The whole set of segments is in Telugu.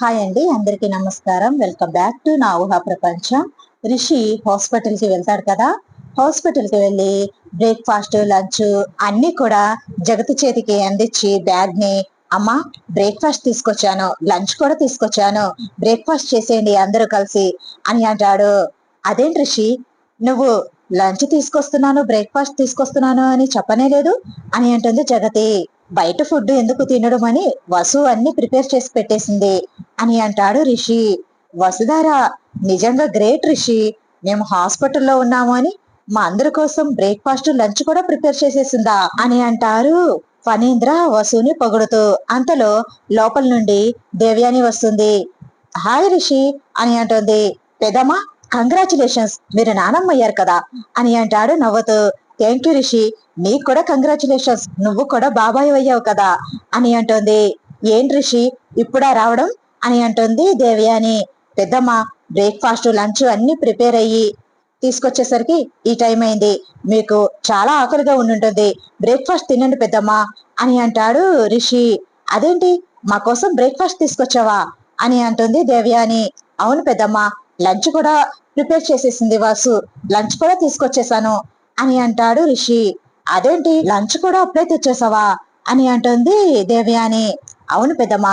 హాయ్ అండి అందరికీ నమస్కారం. వెల్కమ్ బ్యాక్ టు నా ఊహా ప్రపంచం. రిషి హాస్పిటల్కి వెళ్తాడు కదా. హాస్పిటల్కి వెళ్ళి బ్రేక్ఫాస్ట్ లంచ్ అన్ని కూడా జగతి చేతికి అందించి బ్యాగ్ని అమ్మా బ్రేక్ఫాస్ట్ తీసుకొచ్చాను లంచ్ కూడా తీసుకొచ్చాను బ్రేక్ఫాస్ట్ చేసేయండి అందరూ కలిసి అని అంటాడు. అదేంటి రిషి నువ్వు లంచ్ తీసుకొస్తున్నాను బ్రేక్ఫాస్ట్ తీసుకొస్తున్నాను అని చెప్పనే లేదు అని అంటుంది జగతి. బయట ఫుడ్ ఎందుకు తినడం అని వసు అన్ని ప్రిపేర్ చేసి పెట్టేసింది అని అంటాడు రిషి. వసుధార నిజంగా గ్రేట్ రిషి. మేము హాస్పిటల్లో ఉన్నాము అని మా అందరి కోసం బ్రేక్ఫాస్ట్ లంచ్ కూడా ప్రిపేర్ చేసేసిందా అని అంటారు ఫణీంద్ర వసుని పొగుడుతూ. అంతలో లోపల నుండి దేవ్యాని వస్తుంది. హాయ్ రిషి అని అంటుంది. పెదమా కంగ్రాచులేషన్స్ మీరు నానమ్మ అయ్యారు కదా అని అంటాడు నవ్వుతూ. Thank you Rishi. నీకు కూడా కంగ్రాచులేషన్స్. నువ్వు కూడా బాబాయ్ అయ్యావు కదా అని అంటుంది. ఏంటి రిషి? ఇప్పుడా రావడం? అని అంటుంది దేవ్యాని. పెద్దమ్మ బ్రేక్ఫాస్ట్ లంచ్ అన్ని ప్రిపేర్ అయ్యి తీసుకొచ్చేసరికి ఈ టైం అయింది. మీకు చాలా ఆకలిగా ఉండుంటుంది. బ్రేక్ఫాస్ట్ తినండి పెద్దమ్మ అని అంటాడు రిషి. అదేంటి? మా కోసం బ్రేక్ఫాస్ట్ తీసుకొచ్చావా? అని అంటుంది దేవ్యాని. అవును పెద్దమ్మ లంచ్ కూడా ప్రిపేర్ చేసేసింది వాసు. లంచ్ కూడా తీసుకొచ్చేసాను. అని అంటాడు రిషి. అదేంటి? లంచ్ కూడా అప్పుడే తెచ్చేసావా? అని అంటుంది దేవ్యాని. అవును పెద్దమ్మ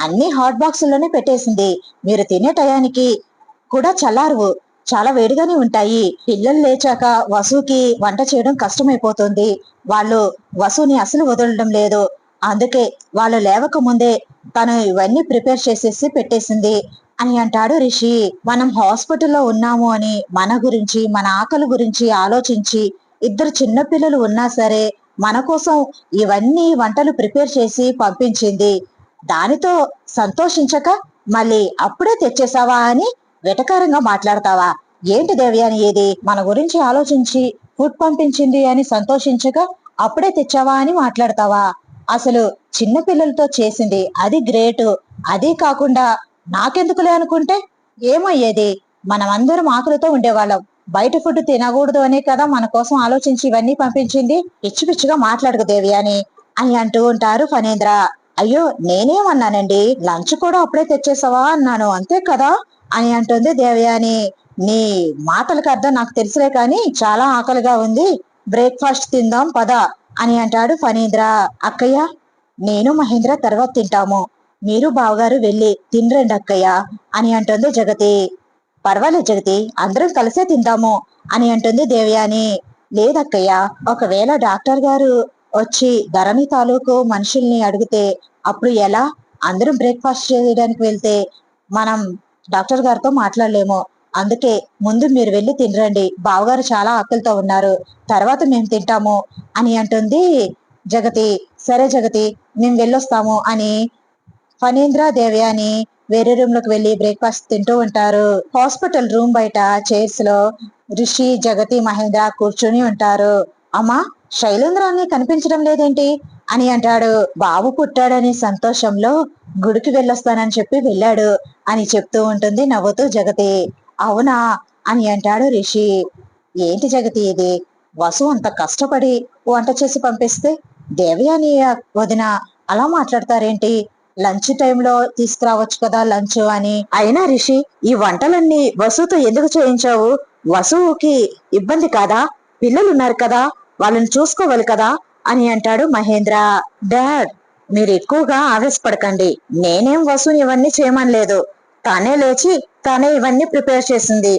అన్ని హాట్ బాక్సుల్లోనే పెట్టేసింది. మీరు తినే టయానికి కూడా చల్లారువు. చాలా వేడిగానే ఉంటాయి. పిల్లలు లేచాక వసుకి వంట చేయడం కష్టమైపోతుంది. వాళ్ళు వసుని అసలు వదలడం లేదు. అందుకే వాళ్ళు లేవక ముందే తను ఇవన్నీ ప్రిపేర్ చేసేసి పెట్టేసింది. అని అంటాడు రిషి. మనం హాస్పిటల్లో ఉన్నాము అని మన గురించి మన ఆకలి గురించి ఆలోచించి ఇద్దరు చిన్నపిల్లలు ఉన్నా సరే మన కోసం ఇవన్నీ వంటలు ప్రిపేర్ చేసి పంపించింది. దానితో సంతోషించక మళ్ళీ అప్పుడే తెచ్చేసావా అని వెటకారంగా మాట్లాడతావా? ఏంటి దేవ్యాని ఏది? మన గురించి ఆలోచించి ఫుడ్ పంపించింది అని సంతోషించక అప్పుడే తెచ్చావా అని మాట్లాడతావా? అసలు చిన్నపిల్లలతో చేసింది అది గ్రేట్. అదే కాకుండా నాకెందుకులే అనుకుంటే? ఏమయ్యేది? మనం అందరం ఆకలితో ఉండేవాళ్ళం. బయట ఫుడ్ తినకూడదు అనే కదా మన కోసం ఆలోచించి ఇవన్నీ పంపించింది. పిచ్చి పిచ్చిగా మాట్లాడకు దేవి అని. అని అంటూ ఉంటారు ఫణేంద్ర. అయ్యో నేనేమన్నానండి? లంచ్ కూడా అప్పుడే తెచ్చేసావా అన్నాను. అంతే కదా? అని అంటుంది దేవయాని నీ మాటలకు అర్థం నాకు తెలుసులే కానీ చాలా ఆకలిగా ఉంది. బ్రేక్ఫాస్ట్ తిందాం పద అని అంటాడు ఫణీంద్ర. అక్కయ్య నేను మహేంద్ర తర్వాత తింటాము. మీరు బావగారు వెళ్ళి తినరండి అక్కయ్య అని అంటుంది జగతి. పర్వాలేదు జగతి అందరం కలిసే తిందాము అని అంటుంది దేవయాని. లేదక్కయ్య ఒకవేళ డాక్టర్ గారు వచ్చి ధరణి తాలూకు మనుషుల్ని అడిగితే అప్పుడు ఎలా? అందరం బ్రేక్ఫాస్ట్ చేయడానికి వెళ్తే మనం డాక్టర్ గారితో మాట్లాడలేము. అందుకే ముందు మీరు వెళ్ళి తినరండి. బావగారు చాలా ఆకలితో ఉన్నారు. తర్వాత మేము తింటాము అని అంటుంది జగతి. సరే జగతి మేము వెళ్ళొస్తాము అని ఫణీంద్ర దేవ్యాని వేరే రూమ్లోకి వెళ్ళి బ్రేక్ఫాస్ట్ తింటూ ఉంటారు. హాస్పిటల్ రూమ్ బయట చైర్స్లో రిషి జగతి మహేంద్ర కూర్చుని ఉంటారు. అమ్మా శైలేంద్రాన్ని కనిపించడం లేదేంటి? అని అంటాడు. బాబు పుట్టాడని సంతోషంలో గుడికి వెళ్ళొస్తానని చెప్పి వెళ్ళాడు అని చెప్తూ ఉంటుంది నవ్వుతూ జగతి. అవునా? అని అంటాడు రిషి. ఏంటి జగతి ఇది? వసు అంత కష్టపడి వంట చేసి పంపిస్తే దేవయాని వదిన అలా మాట్లాడతారేంటి? లంచ్ టైంలో తీసుకురావచ్చు కదా లంచ్ అని. అయినా రిషి ఈ వంటలన్నీ వసుతో ఎందుకు చేయించావు? వసువుకి ఇబ్బంది కాదా? పిల్లలు ఉన్నారు కదా వాళ్ళని చూసుకోవాలి కదా అని అంటాడు మహేంద్ర. డాడ్ మీరు ఎక్కువగా ఆవేశపడకండి. నేనేం వసుని ఇవన్నీ చేయమనలేదు తానే లేచి తానే ఇవన్నీ ప్రిపేర్ చేసింది.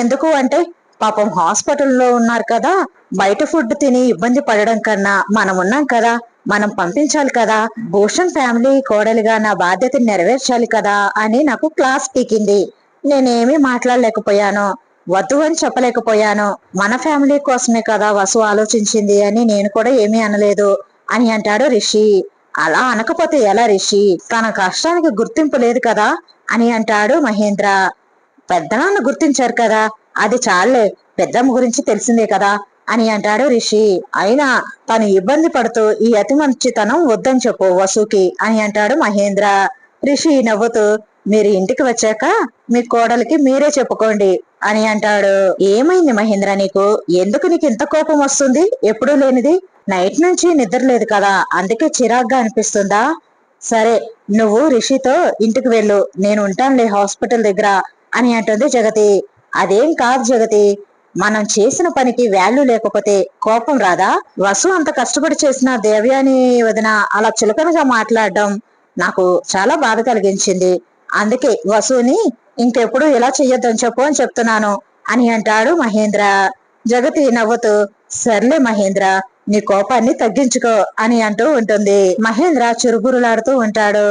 ఎందుకు అంటే పాపం హాస్పిటల్లో ఉన్నారు కదా బయట ఫుడ్ తిని ఇబ్బంది పడడం కన్నా మనం ఉన్నాం కదా. మనం పంపించాలి కదా. భూషణ్ ఫ్యామిలీ కోడలిగా నా బాధ్యతని నెరవేర్చాలి కదా అని నాకు క్లాస్ పీకింది. నేనేమీ మాట్లాడలేకపోయాను. వద్దు అని చెప్పలేకపోయాను. మన ఫ్యామిలీ కోసమే కదా వసు ఆలోచించింది అని నేను కూడా ఏమీ అనలేదు అని అంటాడు రిషి. అలా అనకపోతే ఎలా రిషి? తన కష్టానికి గుర్తింపు లేదు కదా అని అంటాడు మహేంద్ర. పెద్దనాన్న గుర్తించారు కదా. అది చాలే. పెద్దమ్మ గురించి తెలిసిందే కదా. అని అంటాడు రిషి. అయినా తను ఇబ్బంది పడుతూ ఈ అతి మంచితనం వద్దని చెప్పు వసుకి అని అంటాడు మహేంద్ర. రిషి నవ్వుతూ మీరు ఇంటికి వచ్చాక మీ కోడలికి మీరే చెప్పుకోండి అని అంటాడు. ఏమైంది మహేంద్ర నీకు? ఎందుకు నీకు ఇంత కోపం వస్తుంది? ఎప్పుడూ లేనిది. నైట్ నుంచి నిద్ర లేదు కదా అందుకే చిరాగ్గా అనిపిస్తుందా? సరే నువ్వు రిషితో ఇంటికి వెళ్ళు. నేను ఉంటానులే హాస్పిటల్ దగ్గర అని అంటుంది జగతి. అదేం కాదు జగతి. మనం చేసిన పనికి వాల్యూ లేకపోతే కోపం రాదా? వసు అంత కష్టపడి చేసిన దేవ్యాని వదిన అలా చులకనగా మాట్లాడడం నాకు చాలా బాధ కలిగించింది. అందుకే వసుని ఇంకెప్పుడు ఇలా చెయ్యొద్దని చెప్పు అని చెప్తున్నాను అని అంటాడు మహేంద్ర. జగతి నవ్వుతూ సర్లే మహేంద్ర నీ కోపాన్ని తగ్గించుకో అని అంటూ ఉంటుంది. మహేంద్ర చురుబురులాడుతూ ఉంటాడు.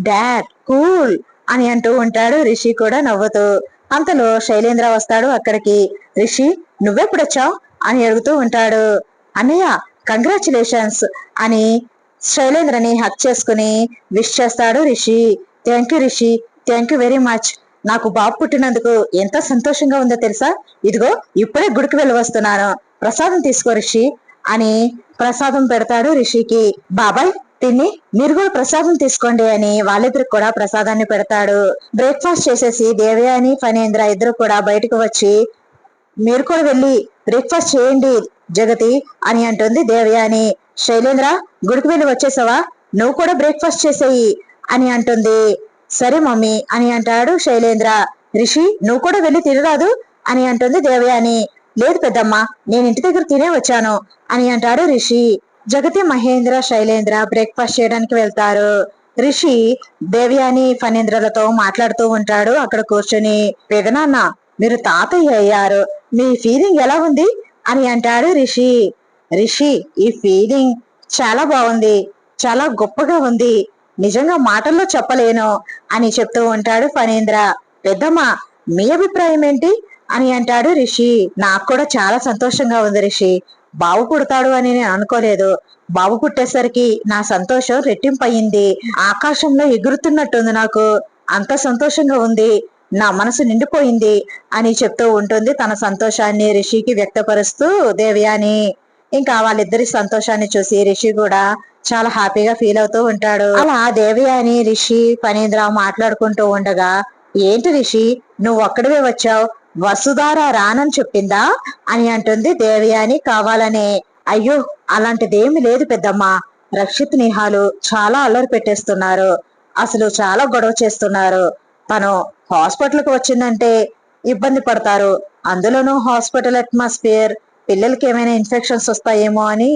డాడ్ కూల్ అని అంటూ ఉంటాడు. రిషి కూడా నవ్వుతూ అంతలో శైలేంద్ర వస్తాడు అక్కడికి. రిషి నువ్వెప్పుడొచ్చావు? అని అడుగుతూ ఉంటాడు. అన్నయ్య కంగ్రాచులేషన్స్ అని శైలేంద్రని హక్ చేసుకుని విష్ చేస్తాడు Rishi. Thank you Rishi thank you very much. నాకు బాబు పుట్టినందుకు ఎంత సంతోషంగా ఉందో తెలుసా? ఇదిగో ఇప్పుడే గుడికి వెళ్ళి వస్తున్నాను. ప్రసాదం తీసుకో రిషి అని ప్రసాదం పెడతాడు రిషికి. బాబాయ్ తిని మీరు కూడా ప్రసాదం తీసుకోండి అని వాళ్ళిద్దరికి కూడా ప్రసాదాన్ని పెడతాడు. బ్రేక్ఫాస్ట్ చేసేసి దేవయాని ఫణేంద్ర ఇద్దరు కూడా బయటకు వచ్చి మీరు కూడా వెళ్ళి బ్రేక్ఫాస్ట్ చేయండి జగతి అని అంటుంది దేవయాని శైలేంద్ర గుడికి వెళ్ళి వచ్చేసావా? నువ్వు కూడా బ్రేక్ఫాస్ట్ చేసేయి అని అంటుంది. సరే మమ్మీ అని అంటాడు శైలేంద్ర. రిషి నువ్వు కూడా వెళ్ళి తినరాదు అని అంటుంది దేవయాని లేదు పెద్దమ్మ నేను ఇంటి దగ్గర తినే వచ్చాను అని అంటాడు రిషి. జగతి మహేంద్ర శైలేంద్ర బ్రేక్ఫాస్ట్ చేయడానికి వెళ్తారు. రిషి దేవయాని ఫణేంద్రలతో మాట్లాడుతూ ఉంటాడు. అక్కడ కూర్చొని పెదనాన్న మీరు తాతయ్య అయ్యారు. మీ ఫీలింగ్ ఎలా ఉంది? అని అంటాడు రిషి. రిషి ఈ ఫీలింగ్ చాలా బాగుంది. చాలా గొప్పగా ఉంది. నిజంగా మాటల్లో చెప్పలేను అని చెప్తూ ఉంటాడు ఫణేంద్ర. పెద్దమ్మ మీ అభిప్రాయం ఏంటి? అని అంటాడు రిషి. నాకు కూడా చాలా సంతోషంగా ఉంది రిషి. బావు పుడతాడు అని నేను అనుకోలేదు. బాబు పుట్టేసరికి నా సంతోషం రెట్టింపయింది ఆకాశంలో ఎగురుతున్నట్టుంది నాకు. అంత సంతోషంగా ఉంది. నా మనసు నిండిపోయింది అని చెప్తూ ఉంటుంది తన సంతోషాన్ని రిషికి వ్యక్తపరుస్తూ దేవయాని. ఇంకా వాళ్ళిద్దరి సంతోషాన్ని చూసి రిషి కూడా చాలా హ్యాపీగా ఫీల్ అవుతూ ఉంటాడు. అలా దేవయాని రిషి ఫణీంద్ర మాట్లాడుకుంటూ ఉండగా ఏంటి రిషి? నువ్వు ఒక్కడివే వచ్చావు? వసుధార రానని చెప్పిందా? అని అంటుంది దేవయాని కావాలనే. అయ్యో అలాంటిదేమి లేదు పెద్దమ్మ. రక్షిత్ నిహాలు చాలా అల్లరి పెట్టేస్తున్నారు. అసలు చాలా గొడవ చేస్తున్నారు. తను హాస్పిటల్కి వచ్చిందంటే ఇబ్బంది పడతారు. అందులోనూ హాస్పిటల్ అట్మాస్ఫియర్ పిల్లలకి ఏమైనా ఇన్ఫెక్షన్స్ వస్తాయేమో అని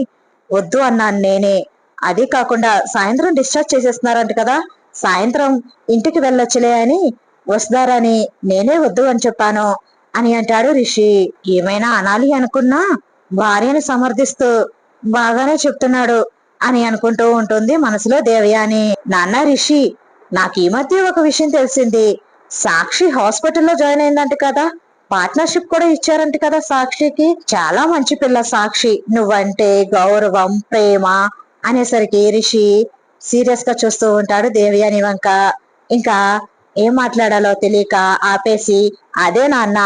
వద్దు అన్నాను నేనే. అది కాకుండా సాయంత్రం డిశ్చార్జ్ చేసేస్తున్నారంట కదా. సాయంత్రం ఇంటికి వెళ్ళొచ్చులే అని వస్తారని నేనే వద్దు అని చెప్పాను అని అంటాడు రిషి. ఏమైనా అనాలి అనుకున్నా భార్యను సమర్థిస్తూ బాగానే చెప్తున్నాడు అని అనుకుంటూ ఉంటుంది మనసులో దేవయాని. నాన్న రిషి నాకు ఈ మధ్య ఒక విషయం తెలిసింది. సాక్షి హాస్పిటల్లో జాయిన్ అయిందంట కదా. పార్ట్నర్షిప్ కూడా ఇచ్చారంట కదా సాక్షికి. చాలా మంచి పిల్ల సాక్షి. నువ్వంటే గౌరవం ప్రేమ అనేసరికి రిషి సీరియస్గా చూస్తూ ఉంటాడు దేవయాని వంక. ఇంకా ఏం మాట్లాడాలో తెలియక ఆపేసి అదే నాన్న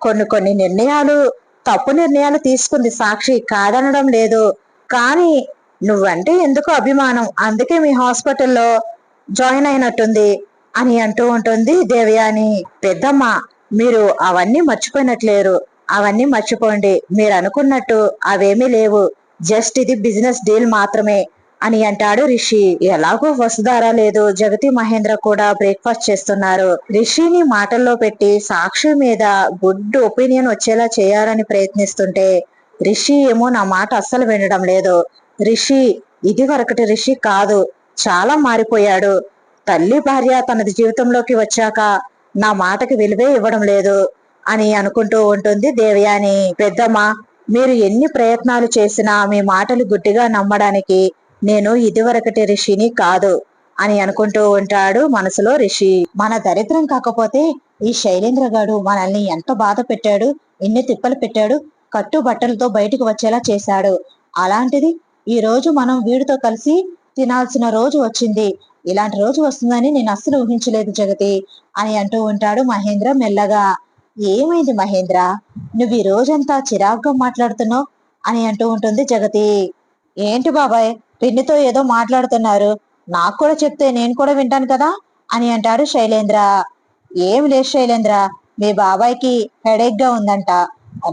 కొన్ని కొన్ని నిర్ణయాలు తప్పు నిర్ణయాలు తీసుకుంది సాక్షి కాదనడం లేదు. కానీ నువ్వంటే ఎందుకు అభిమానం? అందుకే మీ హాస్పిటల్లో జాయిన్ అయినట్టుంది అని అంటూ ఉంటుంది దేవయాని. పెద్దమ్మ మీరు అవన్నీ మర్చిపోయినట్లేరు. అవన్నీ మర్చిపోండి. మీరు అనుకున్నట్టు అవేమీ లేవు. జస్ట్ ఇది బిజినెస్ డీల్ మాత్రమే. అని అంటాడు రిషి. ఎలాగో వసుధారా లేదు జగతి మహేంద్ర కూడా బ్రేక్ఫాస్ట్ చేస్తున్నారు. రిషిని మాటల్లో పెట్టి సాక్షి మీద గుడ్ ఒపీనియన్ వచ్చేలా చేయాలని ప్రయత్నిస్తుంటే రిషి ఏమో నా మాట అస్సలు వినడం లేదు. రిషి ఇది వరకటి రిషి కాదు చాలా మారిపోయాడు. తల్లి భార్య తనది జీవితంలోకి వచ్చాక నా మాటకి విలువే ఇవ్వడం లేదు అని అనుకుంటూ ఉంటుంది దేవయాని. పెద్దమ్మ మీరు ఎన్ని ప్రయత్నాలు చేసినా మీ మాటలు గుడ్డిగా నమ్మడానికి నేను ఇదివరకటి రిషిని కాదు అని అనుకుంటూ ఉంటాడు మనసులో రిషి. మన దరిద్రం కాకపోతే ఈ శైలేంద్ర గాడు మనల్ని ఎంత బాధ పెట్టాడు ఎన్ని తిప్పలు పెట్టాడు కట్టు బట్టలతో బయటకు వచ్చేలా చేశాడు. అలాంటిది ఈ రోజు మనం వీడితో కలిసి తినాల్సిన రోజు వచ్చింది. ఇలాంటి రోజు వస్తుందని నేను అస్సలు ఊహించలేదు జగతి అని అంటూ ఉంటాడు మహేంద్ర మెల్లగా. ఏమైంది మహేంద్ర? నువ్వు ఈ రోజంతా చిరాగ్గా మాట్లాడుతున్నావు అని అంటూ ఉంటుంది జగతి. ఏంటి బాబాయ్? పిన్నితో ఏదో మాట్లాడుతున్నారు. నాకు కూడా చెప్తే నేను కూడా వింటాను కదా అని అంటాడు శైలేంద్ర. ఏం లేదు శైలేంద్ర మీ బాబాయ్కి హెడేక్గా ఉందంట.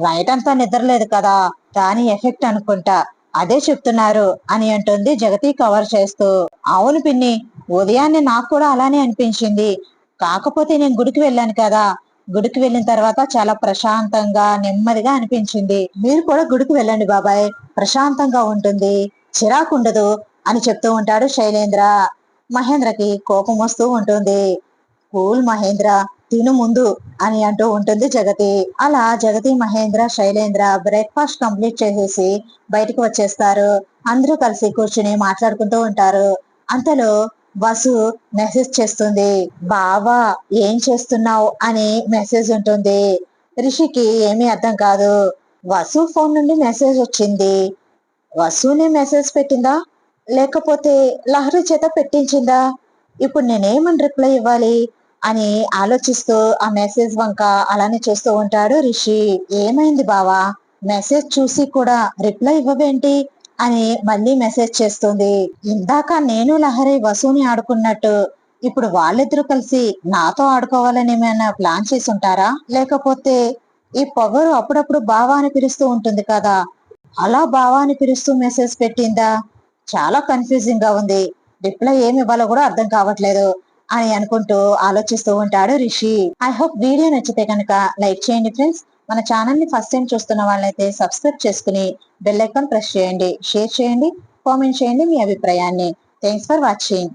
నైట్ అంతా నిద్రలేదు కదా దాని ఎఫెక్ట్ అనుకుంటా. అదే చెప్తున్నారు అని అంటుంది జగతి కవర్ చేస్తూ. అవును పిన్ని ఉదయాన్నే నాకు కూడా అలానే అనిపించింది. కాకపోతే నేను గుడికి వెళ్ళాను కదా. గుడికి వెళ్ళిన తర్వాత చాలా ప్రశాంతంగా నెమ్మదిగా అనిపించింది. మీరు కూడా గుడికి వెళ్ళండి బాబాయ్ ప్రశాంతంగా ఉంటుంది. చిరాకు ఉండదు అని చెప్తూ ఉంటాడు శైలేంద్ర. మహేంద్రకి కోపం వస్తూ ఉంటుంది. కూల్ మహేంద్ర తిను ముందు అని అంటూ ఉంటుంది జగతి. అలా జగతి మహేంద్ర శైలేంద్ర బ్రేక్ఫాస్ట్ కంప్లీట్ చేసేసి బయటకు వచ్చేస్తారు. అందరూ కలిసి కూర్చుని మాట్లాడుకుంటూ ఉంటారు. అంతలో వసు మెసేజ్ చేస్తుంది. బావా ఏం చేస్తున్నావు? అని మెసేజ్ ఉంటుంది. రిషికి ఏమీ అర్థం కాదు. వసు ఫోన్ నుండి మెసేజ్ వచ్చింది. వసూని మెసేజ్ పెట్టిందా? లేకపోతే లహరి చేత పెట్టించిందా? ఇప్పుడు నేనేమని రిప్లై ఇవ్వాలి? అని ఆలోచిస్తూ ఆ మెసేజ్ వంక అలానే చూస్తూ ఉంటాడు రిషి. ఏమైంది బావా? మెసేజ్ చూసి కూడా రిప్లై ఇవ్వవేంటి? అని మళ్ళీ మెసేజ్ చేస్తుంది. ఇందాక నేను లహరి వసూని ఆడుకున్నట్టు ఇప్పుడు వాళ్ళిద్దరూ కలిసి నాతో ఆడుకోవాలని ఏమైనా ప్లాన్ చేసి ఉంటారా? లేకపోతే ఈ పొగరు అప్పుడప్పుడు బావా అని పిలుస్తూ ఉంటుంది కదా అలా బావా అని పిలుస్తూ మెసేజ్ పెట్టిందా? చాలా కన్ఫ్యూజింగ్గా ఉంది. రిప్లై ఏమి ఇవ్వాలో కూడా అర్థం కావట్లేదు అని అనుకుంటూ ఆలోచిస్తూ ఉంటాడు రిషి. ఐ హోప్ వీడియో నచ్చితే కనుక లైక్ చేయండి ఫ్రెండ్స్ మన ఛానల్ని ఫస్ట్ టైం చూస్తున్న వాళ్ళైతే సబ్స్క్రైబ్ చేసుకుని బెల్ ఐకాన్ ప్రెస్ చేయండి. షేర్ చేయండి. కామెంట్ చేయండి మీ అభిప్రాయాన్ని. Thanks for watching